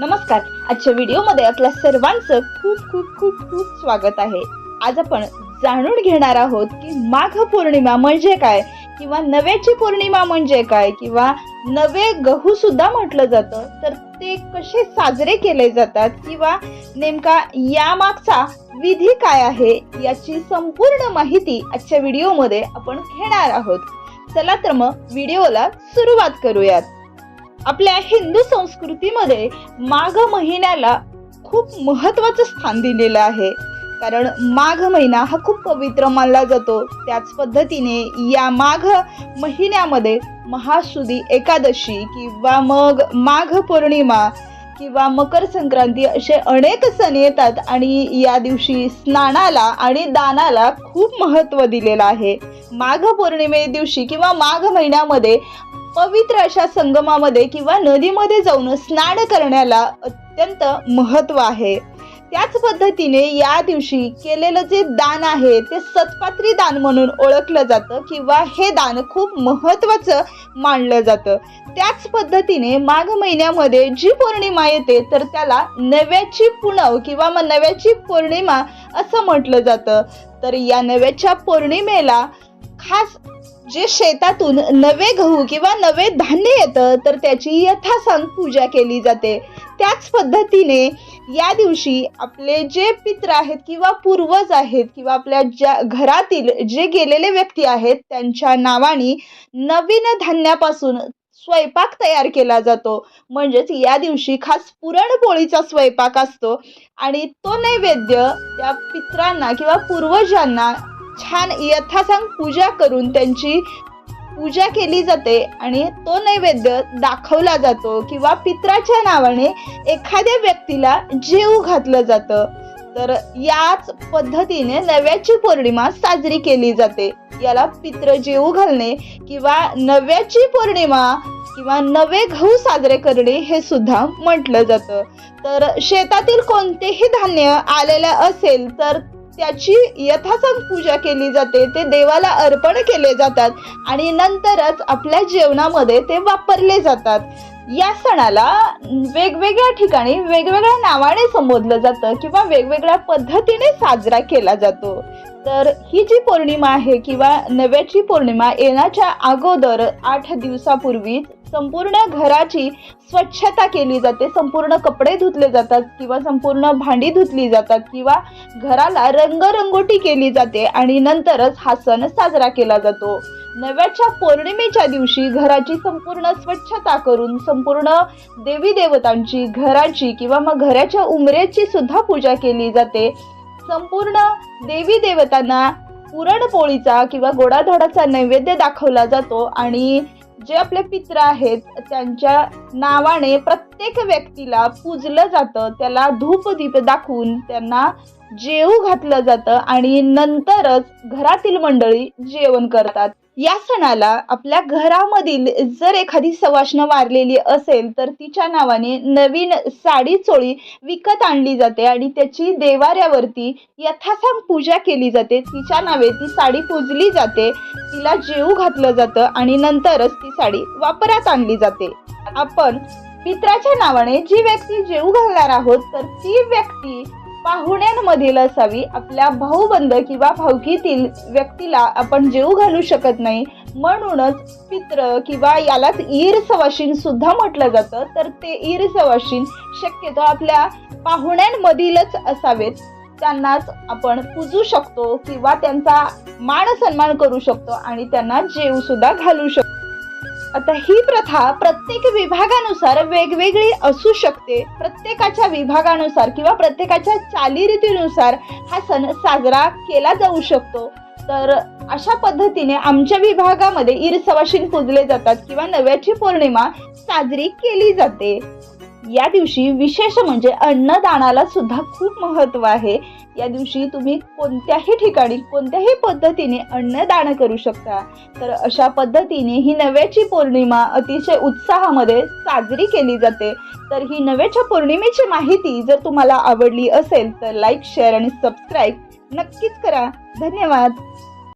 नमस्कार. आजच्या व्हिडिओमध्ये आपल्या सर्वांचं खूप खूप खूप खूप स्वागत आहे. आज आपण जाणून घेणार आहोत की माघ पौर्णिमा म्हणजे काय किंवा नव्याची पौर्णिमा म्हणजे काय किंवा नवे गहू सुद्धा म्हटलं जातं तर ते कसे साजरे केले जातात किंवा नेमका यामागचा विधी काय आहे याची संपूर्ण माहिती आजच्या व्हिडिओमध्ये आपण घेणार आहोत. चला तर मग व्हिडिओला सुरुवात करूयात. आपल्या हिंदू संस्कृतीमध्ये माघ महिन्याला खूप महत्वाचं स्थान दिलेलं आहे. कारण माघ महिना हा खूप पवित्र मानला जातो. त्याच पद्धतीने या माघ महिन्यामध्ये महासुदी एकादशी किंवा मग माघ पौर्णिमा किंवा मकर संक्रांती असे अनेक सण येतात आणि या दिवशी स्नानाला आणि दानाला खूप महत्त्व दिलेलं आहे. माघ पौर्णिमे दिवशी किंवा माघ महिन्यामध्ये पवित्र अशा संगमामध्ये किंवा नदीमध्ये जाऊन स्नान करण्याला अत्यंत महत्त्व आहे. त्याच पद्धतीने या दिवशी केलेलं जे दान आहे ते सत्पात्री दान म्हणून ओळखलं जातं किंवा हे दान खूप महत्त्वाचं मानलं जातं. त्याच पद्धतीने माघ महिन्यामध्ये जी पौर्णिमा येते तर त्याला नव्याची पुणव किंवा मग नव्याची पौर्णिमा असं म्हटलं जातं. तर या नव्याच्या पौर्णिमेला खास जे शेतातून नवे गहू किंवा नवे धान्य येतं तर त्याची यथासांग पूजा केली जाते. त्याच पद्धतीने या दिवशी आपले जे पित्र आहेत किंवा पूर्वज आहेत किंवा आपल्या ज्या घरातील जे गेलेले व्यक्ती आहेत त्यांच्या नावाने नवीन धान्यापासून स्वयंपाक तयार केला जातो. म्हणजेच या दिवशी खास पुरणपोळीचा स्वयंपाक असतो आणि तो नैवेद्य त्या पित्रांना किंवा पूर्वजांना छान यथासांग पूजा करून त्यांची पूजा केली जाते आणि तो नैवेद्य दाखवला जातो किंवा पित्राच्या नावाने एखाद्या व्यक्तीला जेव घातलं जातं. तर याच पद्धतीने नव्याची पौर्णिमा साजरी केली जाते. याला पित्र जेऊ घालणे किंवा नव्याची पौर्णिमा किंवा नवे गहू साजरे करणे हे सुद्धा म्हटलं जातं. तर शेतातील कोणतेही धान्य आलेलं असेल तर त्याची यथासांग पूजा केली जाते ते देवाला अर्पण केले जातात आणि नंतरच आपल्या जेवणामध्ये ते वापरले जातात. या सणाला वेगवेगळ्या ठिकाणी वेगवेगळ्या नावाने संबोधलं जातं किंवा वेगवेगळ्या पद्धतीने साजरा केला जातो. तर ही जी पौर्णिमा आहे किंवा नव्याची पौर्णिमा येण्याच्या अगोदर आठ दिवसापूर्वी संपूर्ण घराची स्वच्छता केली जाते. संपूर्ण कपडे धुतले जातात किंवा संपूर्ण भांडी धुतली जातात किंवा घराला रंगरंगोटी केली जाते आणि नंतरच हा सण साजरा केला जातो. नव्याच्या पौर्णिमेच्या दिवशी घराची संपूर्ण स्वच्छता करून संपूर्ण देवी देवतांची घराची किंवा मग घराच्या उमरेची सुद्धा पूजा केली जाते. संपूर्ण देवी देवतांना पुरणपोळीचा किंवा गोडाधोडाचा नैवेद्य दाखवला जातो आणि जे आपले पित्र आहेत त्यांच्या नावाने प्रत्येक व्यक्तीला पूजलं जातं. त्याला धूप दीप दाखवून त्यांना जेऊ घातलं जातं आणि नंतरच घरातील मंडळी जेवण करतात. या सणाला आपल्या घरामधील जर एखादी सवाष्ण वारलेली असेल तर तिच्या नावाने नवीन साडी चोळी विकत आणली जाते आणि त्याची देवाऱ्यावरती यथासांग पूजा केली जाते. तिच्या नावे ती साडी पूजली जाते तिला जेवू घातलं जातं आणि नंतरच ती साडी वापरात आणली जाते. आपण पित्राच्या नावाने जी व्यक्ती जेवू घालणार आहोत तर ती व्यक्ती पाहुण्यांमधील असावी आपल्या भाऊबंद किंवा भावकीतील व्यक्तीला आपण जेवू घालू शकत नाही. म्हणूनच पित्र किंवा यालाच ईर सवाशीन सुद्धा म्हटलं जातं. तर ते ईर सवाशीन शक्यतो आपल्या पाहुण्यांमधीलच असावेत. त्यांनाच आपण पूजू शकतो किंवा त्यांचा मान सन्मान करू शकतो आणि त्यांना जेवसुद्धा घालू शकतो. आता ही प्रथा प्रत्येक विभागानुसार वेगवेगळी असू शकते. प्रत्येकाच्या विभागानुसार किंवा प्रत्येकाच्या चालीरीतीनुसार हा सण साजरा केला जाऊ शकतो. तर अशा पद्धतीने आमच्या विभागामध्ये ईरसवाशीन पूजले जातात किंवा नव्याची पौर्णिमा साजरी केली जाते. या दिवशी विशेष म्हणजे अन्नदानाला सुद्धा खूप महत्त्व आहे. या दिवशी तुम्ही कोणत्याही ठिकाणी कोणत्याही पद्धतीने अन्नदान करू शकता. तर अशा पद्धतीने ही नव्याची पौर्णिमा अतिशय उत्साहामध्ये साजरी केली जाते. तर ही नव्याच्या पौर्णिमेची माहिती जर तुम्हाला आवडली असेल तर लाईक शेअर आणि सबस्क्राईब नक्कीच करा. धन्यवाद.